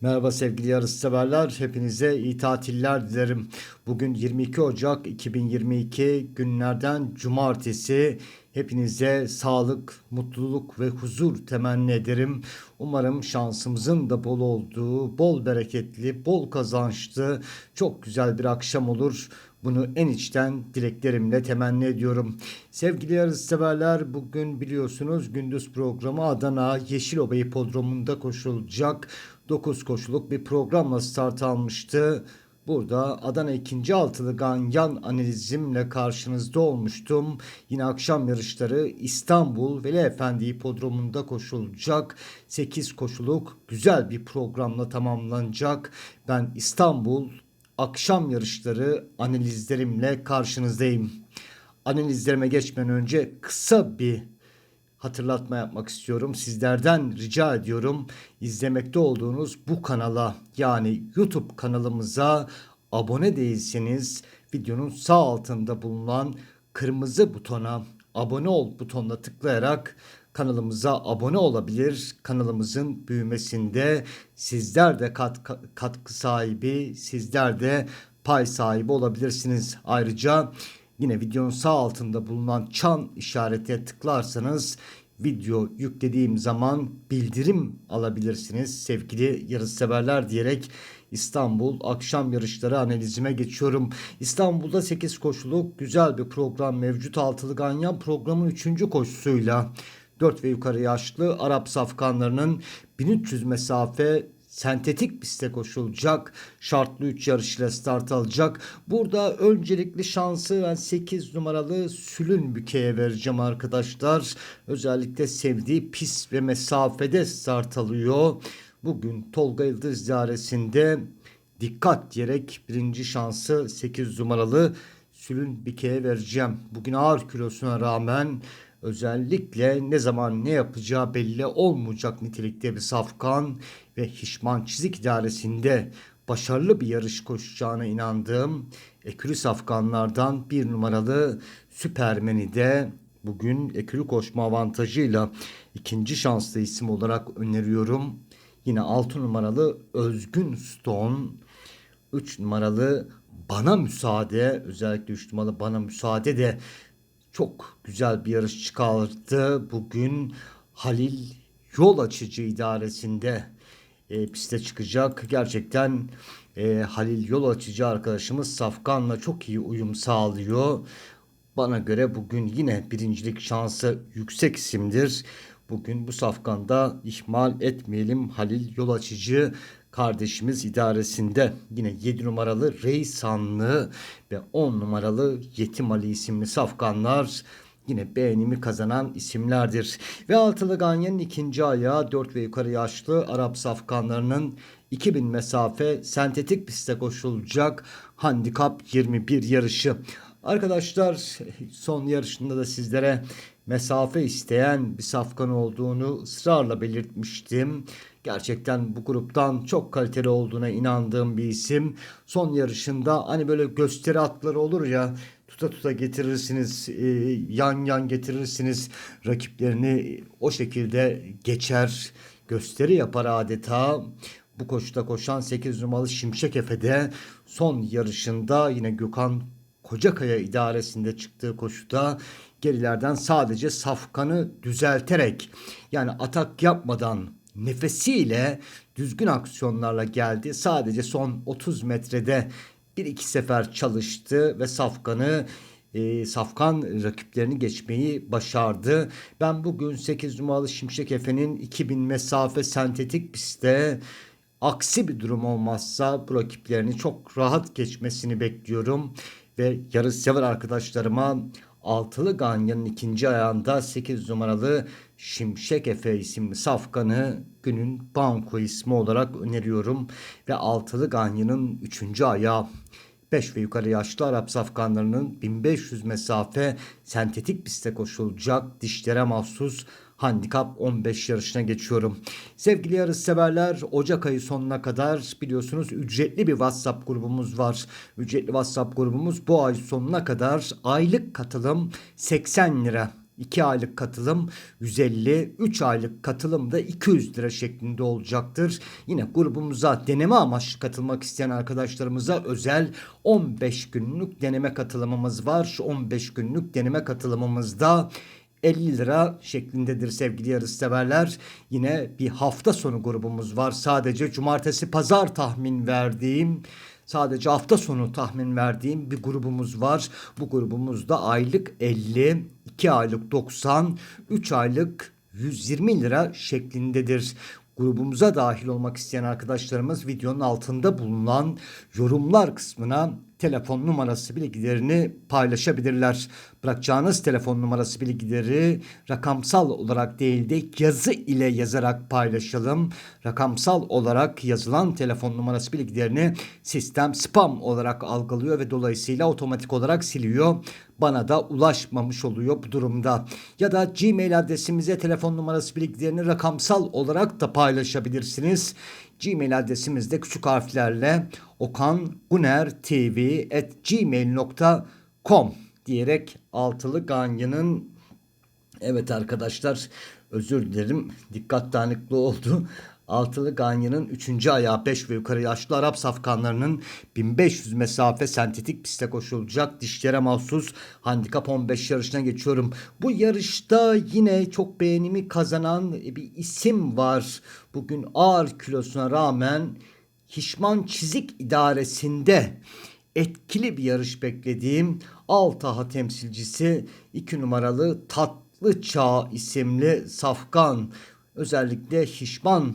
Merhaba sevgili yarışseverler. Hepinize iyi tatiller dilerim. Bugün 22 Ocak 2022 günlerden cumartesi. Hepinize sağlık, mutluluk ve huzur temenni ederim. Umarım şansımızın da bol olduğu, bol bereketli, bol kazançlı, çok güzel bir akşam olur. Bunu en içten dileklerimle temenni ediyorum. Sevgili yarışseverler bugün biliyorsunuz gündüz programı Adana Yeşilova Hipodromu'nda koşulacak 9 koşuluk bir programla start almıştı. Burada Adana 2. altılı ganyan analizimle karşınızda olmuştum. Yine akşam yarışları İstanbul Veli Efendi Hipodromu'nda koşulacak. 8 koşuluk güzel bir programla tamamlanacak. Ben İstanbul akşam yarışları analizlerimle karşınızdayım. Analizlerime geçmeden önce kısa bir hatırlatma yapmak istiyorum. Sizlerden rica ediyorum izlemekte olduğunuz bu kanala yani YouTube kanalımıza abone değilseniz videonun sağ altında bulunan kırmızı butona abone ol butonuna tıklayarak kanalımıza abone olabilir. Kanalımızın büyümesinde sizler de kat, katkı sahibi, sizler de pay sahibi olabilirsiniz. Ayrıca Yine videonun sağ altında bulunan çan işaretine tıklarsanız video yüklediğim zaman bildirim alabilirsiniz. Sevgili yarışseverler diyerek İstanbul akşam yarışları analizime geçiyorum. İstanbul'da 8 koşuluk güzel bir program mevcut. Altılı Ganyan programın 3. koşusuyla 4 ve yukarı yaşlı Arap safkanlarının 1300 mesafe sentetik pistte koşulacak. Şartlı 3 yarış ile start alacak. Burada öncelikli şansı ben 8 numaralı Sülün Büke'ye vereceğim arkadaşlar. Özellikle sevdiği pis ve mesafede start alıyor. Bugün Tolga Yıldız ziyaresinde dikkat diyerek birinci şansı 8 numaralı Sülün Bike'ye vereceğim. Bugün ağır kilosuna rağmen özellikle ne zaman ne yapacağı belli olmayacak nitelikte bir safkan ve Hişman Çizik idaresinde başarılı bir yarış koşacağına inandığım ekürü safkanlardan bir numaralı Süpermen'i de bugün ekürü koşma avantajıyla ikinci şanslı isim olarak öneriyorum. Yine 6 numaralı Özgün Stone, 3 numaralı Bana Müsaade, özellikle 3 numaralı Bana Müsaade de çok güzel bir yarış çıkarttı. Bugün Halil yol açıcı idaresinde e, piste çıkacak. Gerçekten e, Halil yol açıcı arkadaşımız Safkan'la çok iyi uyum sağlıyor. Bana göre bugün yine birincilik şansı yüksek isimdir. Bugün bu safkanda ihmal etmeyelim. Halil yol açıcı kardeşimiz idaresinde yine 7 numaralı Reysanlı ve 10 numaralı Yetim Ali isimli safkanlar yine beğenimi kazanan isimlerdir. Ve altılı ganyanın ikinci ayağı 4 ve yukarı yaşlı Arap safkanlarının 2000 mesafe sentetik pistte koşulacak handikap 21 yarışı. Arkadaşlar son yarışında da sizlere mesafe isteyen bir safkan olduğunu ısrarla belirtmiştim. Gerçekten bu gruptan çok kaliteli olduğuna inandığım bir isim. Son yarışında hani böyle gösteri atları olur ya tuta tuta getirirsiniz, e, yan yan getirirsiniz rakiplerini o şekilde geçer, gösteri yapar adeta. Bu koşuda koşan 8 numaralı Şimşek Efe'de son yarışında yine Gökhan Kocakaya idaresinde çıktığı koşuda gerilerden sadece safkanı düzelterek yani atak yapmadan nefesiyle düzgün aksiyonlarla geldi. Sadece son 30 metrede bir iki sefer çalıştı ve Safkan'ı e, Safkan rakiplerini geçmeyi başardı. Ben bugün 8 numaralı Şimşek Efe'nin 2000 mesafe sentetik pistte aksi bir durum olmazsa bu rakiplerini çok rahat geçmesini bekliyorum. Ve yarış sever arkadaşlarıma altılı ganyanın ikinci ayağında 8 numaralı Şimşek Efe isimli safkanı günün banko ismi olarak öneriyorum. Ve altılı ganyanın üçüncü ayağı 5 ve yukarı yaşlı Arap safkanlarının 1500 mesafe sentetik pistte koşulacak dişlere mahsus handikap 15 yarışına geçiyorum. Sevgili yarış severler Ocak ayı sonuna kadar biliyorsunuz ücretli bir WhatsApp grubumuz var. Ücretli WhatsApp grubumuz bu ay sonuna kadar aylık katılım 80 lira. 2 aylık katılım 150, 3 aylık katılım da 200 lira şeklinde olacaktır. Yine grubumuza deneme amaçlı katılmak isteyen arkadaşlarımıza özel 15 günlük deneme katılımımız var. Şu 15 günlük deneme katılımımızda 50 lira şeklindedir sevgili yarışseverler. Yine bir hafta sonu grubumuz var. Sadece cumartesi pazar tahmin verdiğim sadece hafta sonu tahmin verdiğim bir grubumuz var. Bu grubumuzda aylık 50, 2 aylık 90, 3 aylık 120 lira şeklindedir. Grubumuza dahil olmak isteyen arkadaşlarımız videonun altında bulunan yorumlar kısmına telefon numarası bilgilerini paylaşabilirler. Bırakacağınız telefon numarası bilgileri rakamsal olarak değil de yazı ile yazarak paylaşalım. Rakamsal olarak yazılan telefon numarası bilgilerini sistem spam olarak algılıyor ve dolayısıyla otomatik olarak siliyor. Bana da ulaşmamış oluyor bu durumda. Ya da Gmail adresimize telefon numarası bilgilerini rakamsal olarak da paylaşabilirsiniz. Gmail adresimizde küçük harflerle okangunertv@gmail.com diyerek altılı ganyanın evet arkadaşlar özür dilerim dikkat dağınıklığı oldu. Altılı Ganyan'ın 3. ayağı 5 ve yukarı yaşlı Arap safkanlarının 1500 mesafe sentetik piste koşulacak dişlere mahsus handikap 15 yarışına geçiyorum. Bu yarışta yine çok beğenimi kazanan bir isim var. Bugün ağır kilosuna rağmen Hişman Çizik idaresinde etkili bir yarış beklediğim Altaha temsilcisi 2 numaralı Tatlı Çağ isimli Safkan özellikle Hişman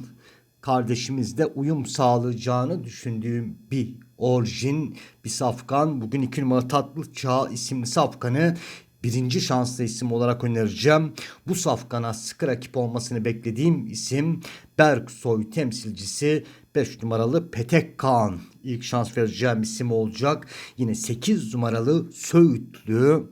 kardeşimizde uyum sağlayacağını düşündüğüm bir orijin, bir safkan. Bugün iki numara Tatlı Çağ isimli safkanı birinci şanslı isim olarak önereceğim. Bu safkana sıkı rakip olmasını beklediğim isim Berksoy temsilcisi 5 numaralı Petek Kaan. İlk şans vereceğim isim olacak. Yine 8 numaralı Söğütlü,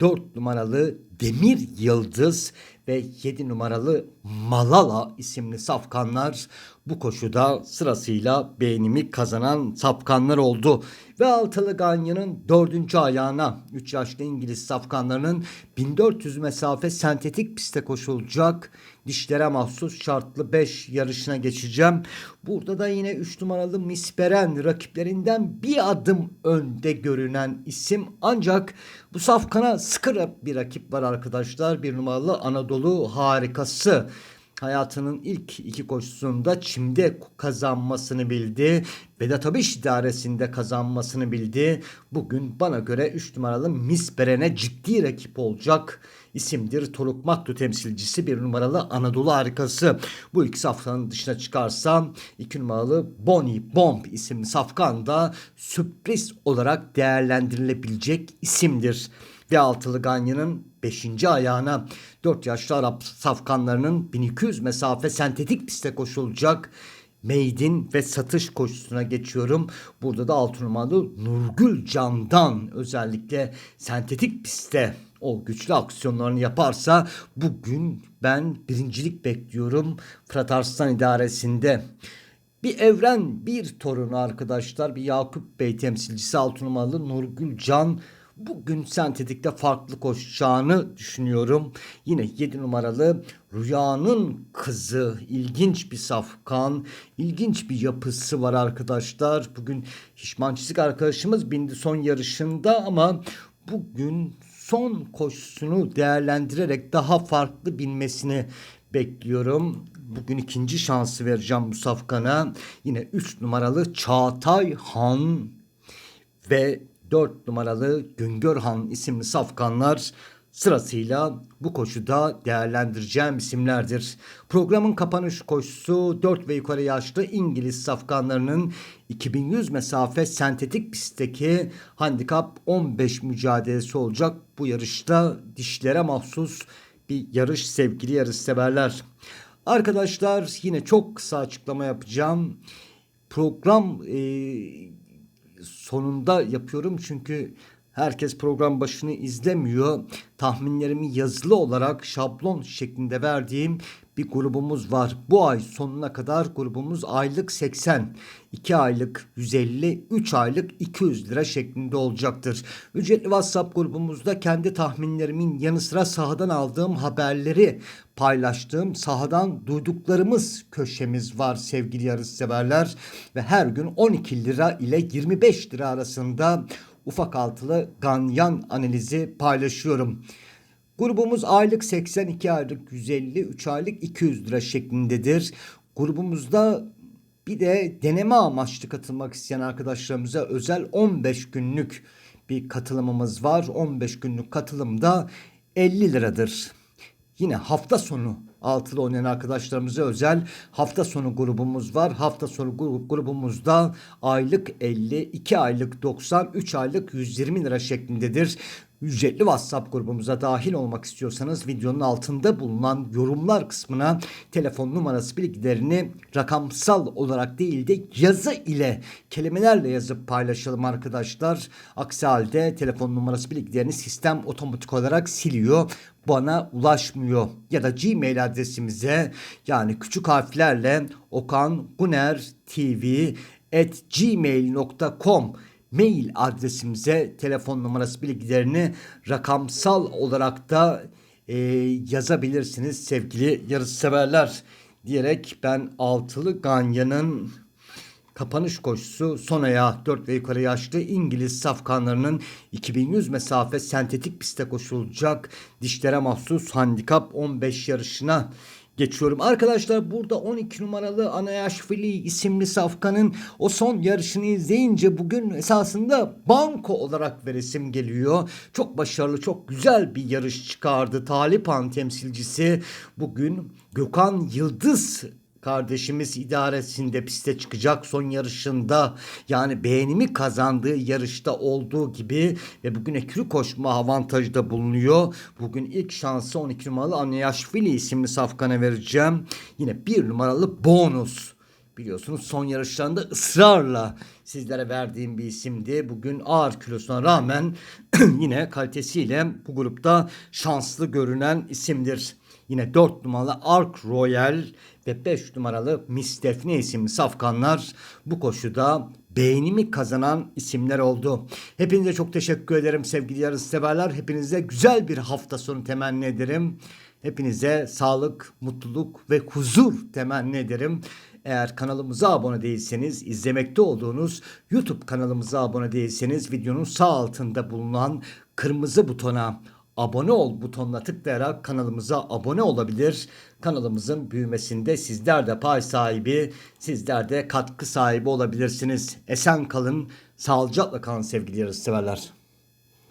4 numaralı Demir Yıldız ve 7 numaralı Malala isimli safkanlar bu koşuda sırasıyla beğenimi kazanan safkanlar oldu. Ve altılı Ganyan'ın dördüncü ayağına 3 yaşlı İngiliz safkanlarının 1400 mesafe sentetik piste koşulacak dişlere mahsus şartlı 5 yarışına geçeceğim. Burada da yine 3 numaralı Misperen rakiplerinden bir adım önde görünen isim. Ancak bu safkana sıkı bir rakip var arkadaşlar. Bir numaralı Anadolu harikası hayatının ilk iki koşusunda çimde kazanmasını bildi. Vedat Abiş idaresinde kazanmasını bildi. Bugün bana göre 3 numaralı Miss Beren'e ciddi rakip olacak isimdir. Toruk Maktu temsilcisi bir numaralı Anadolu harikası. Bu iki safkanın dışına çıkarsam 2 numaralı Bonnie Bomb isimli safkan da sürpriz olarak değerlendirilebilecek isimdir ve altılı Ganyan'ın 5. ayağına 4 yaşlı Arap safkanlarının 1200 mesafe sentetik piste koşulacak meydin ve satış koşusuna geçiyorum. Burada da altı numaralı Nurgül Can'dan özellikle sentetik pistte o güçlü aksiyonlarını yaparsa bugün ben birincilik bekliyorum Fırat Arslan idaresinde. Bir evren bir torunu arkadaşlar bir Yakup Bey temsilcisi altı numaralı Nurgül Can bugün sentetikte farklı koşacağını düşünüyorum. Yine 7 numaralı Rüyanın Kızı ilginç bir safkan, ilginç bir yapısı var arkadaşlar. Bugün Hişman Çizik arkadaşımız bindi son yarışında ama bugün son koşusunu değerlendirerek daha farklı binmesini bekliyorum. Bugün ikinci şansı vereceğim bu safkana. Yine 3 numaralı Çağatay Han ve 4 numaralı Güngörhan isimli safkanlar sırasıyla bu koşuda değerlendireceğim isimlerdir. Programın kapanış koşusu 4 ve yukarı yaşlı İngiliz safkanlarının 2100 mesafe sentetik pistteki handikap 15 mücadelesi olacak. Bu yarışta dişlere mahsus bir yarış sevgili yarış severler. Arkadaşlar yine çok kısa açıklama yapacağım. Program e, sonunda yapıyorum çünkü herkes program başını izlemiyor. Tahminlerimi yazılı olarak şablon şeklinde verdiğim bir grubumuz var. Bu ay sonuna kadar grubumuz aylık 80, 2 aylık 150, 3 aylık 200 lira şeklinde olacaktır. Ücretli WhatsApp grubumuzda kendi tahminlerimin yanı sıra sahadan aldığım haberleri paylaştığım sahadan duyduklarımız köşemiz var sevgili yarışseverler ve her gün 12 lira ile 25 lira arasında ufak altılı ganyan analizi paylaşıyorum. Grubumuz aylık 82 aylık 150, 3 aylık 200 lira şeklindedir. Grubumuzda bir de deneme amaçlı katılmak isteyen arkadaşlarımıza özel 15 günlük bir katılımımız var. 15 günlük katılımda 50 liradır. Yine hafta sonu altılı oynayan arkadaşlarımıza özel hafta sonu grubumuz var. Hafta sonu grubumuzda aylık 50, 2 aylık 90, 3 aylık 120 lira şeklindedir. Ücretli WhatsApp grubumuza dahil olmak istiyorsanız videonun altında bulunan yorumlar kısmına telefon numarası bilgilerini rakamsal olarak değil de yazı ile kelimelerle yazıp paylaşalım arkadaşlar. Aksi halde telefon numarası bilgilerini sistem otomatik olarak siliyor bana ulaşmıyor ya da Gmail adresimize yani küçük harflerle Okan Guner TV at gmail.com mail adresimize telefon numarası bilgilerini rakamsal olarak da e, yazabilirsiniz sevgili yarışseverler diyerek ben altılı Ganya'nın kapanış koşusu son ayağı 4 ve yukarı yaşlı İngiliz safkanlarının 2100 mesafe sentetik piste koşulacak dişlere mahsus handikap 15 yarışına geçiyorum. Arkadaşlar burada 12 numaralı Anayaşvili isimli safkanın o son yarışını izleyince bugün esasında banko olarak veresim geliyor. Çok başarılı, çok güzel bir yarış çıkardı. Talipan temsilcisi bugün Gökhan Yıldız kardeşimiz idaresinde piste çıkacak son yarışında yani beğenimi kazandığı yarışta olduğu gibi ve bugün ekürü koşma avantajda bulunuyor. Bugün ilk şansı 12 numaralı Anyaşvili isimli safkana vereceğim. Yine bir numaralı bonus. Biliyorsunuz son yarışlarında ısrarla sizlere verdiğim bir isimdi. Bugün ağır kilosuna rağmen yine kalitesiyle bu grupta şanslı görünen isimdir. Yine 4 numaralı Ark Royal ve 5 numaralı Miss Defne isimli safkanlar bu koşuda beğenimi kazanan isimler oldu. Hepinize çok teşekkür ederim sevgili yarışseverler. Hepinize güzel bir hafta sonu temenni ederim. Hepinize sağlık, mutluluk ve huzur temenni ederim. Eğer kanalımıza abone değilseniz, izlemekte olduğunuz YouTube kanalımıza abone değilseniz videonun sağ altında bulunan kırmızı butona abone ol butonuna tıklayarak kanalımıza abone olabilir. Kanalımızın büyümesinde sizler de pay sahibi, sizler de katkı sahibi olabilirsiniz. Esen kalın, sağlıcakla kalın sevgili yarışseverler.